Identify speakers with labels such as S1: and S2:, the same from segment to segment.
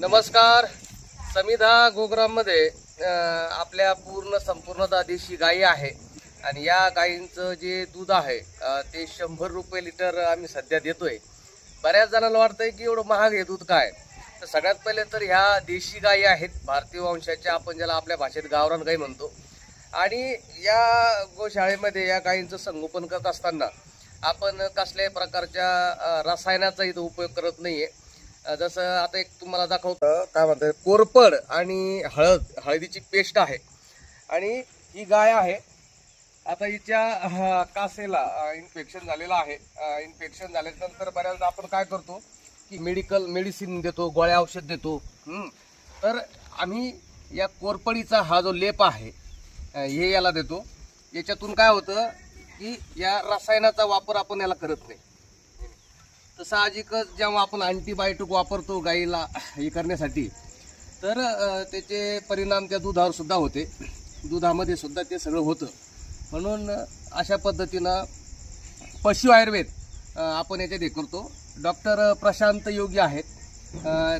S1: नमस्कार. समिधा गोग्राममध्ये आपल्या पूर्ण संपूर्णतः देशी गायी आहे. आणि या गायींचं जे दूध आहे ते शंभर रुपये लिटर आम्ही सध्या देतोय. बऱ्याच जणांना वाटतंय की एवढं महाग आहे दूध काय? तर सगळ्यात पहिले तर ह्या देशी गायी आहेत भारतीय वंशाच्या आपण ज्याला आपल्या भाषेत गावरान गाई म्हणतो. आणि या गोशाळेमध्ये या गायींचं संगोपन करत असताना आपण कसल्याही प्रकारच्या रसायनाचा इथं उपयोग करत नाही आहे जसं आता एक तुम्हाला दाखवतं काय म्हणतात कोरपड आणि हळद हळदीची पेस्ट आहे. आणि ही गाय आहे. आता हिच्या कासेला इन्फेक्शन झालेलं आहे. इन्फेक्शन झाल्यानंतर बऱ्याचदा आपण काय करतो की मेडिकल मेडिसिन देतो गोळ्या औषध देतो. तर आम्ही या कोरपडीचा हा जो लेप आहे हे याला देतो. याच्यातून काय होतं की या रसायनाचा वापर आपण याला करत नाही. तर साहजिकच जेव्हा आपण अँटीबायोटिक वापरतो गाईला हे करण्यासाठी तर त्याचे परिणाम त्या दुधावर सुद्धा होते. दुधामध्ये सुद्धा ते सगळं होतं. म्हणून अशा पद्धतीनं पशु आयुर्वेद आपण याच्यात हे करतो. डॉक्टर प्रशांत योगी आहेत.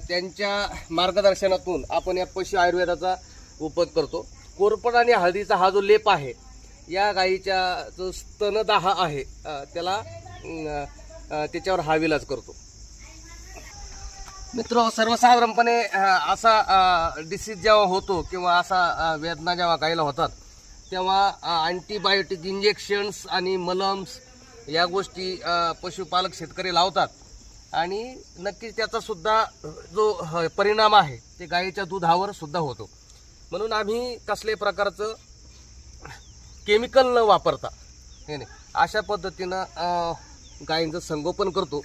S1: त्यांच्या मार्गदर्शनातून आपण या पशु आयुर्वेदाचा उपयोग करतो. कोरपड आणि हळदीचा हा जो लेप आहे या गाईच्या जो स्तनदाह आहे त्याला त्याच्यावर हा विलाज करतो. मित्र सर्वसाधारणपणे असा डिसीज जेव्हा होतो किंवा असा वेदना जेव्हा गायला होतात तेव्हा अँटीबायोटिक इंजेक्शन्स आणि मलम्स या गोष्टी पशुपालक शेतकरी लावतात. आणि नक्कीच त्याचा सुद्धा जो परिणाम आहे ते गायीच्या दुधावर सुद्धा होतो. म्हणून आम्ही कसल्याही प्रकारचं केमिकल न वापरता हे नाही अशा पद्धतीनं गायींचं संगोपन करतो.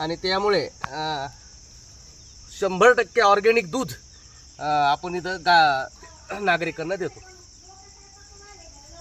S1: आणि त्यामुळे शंभर टक्के ऑर्गॅनिक दूध आपण इथं गा नागरिकांना देतो.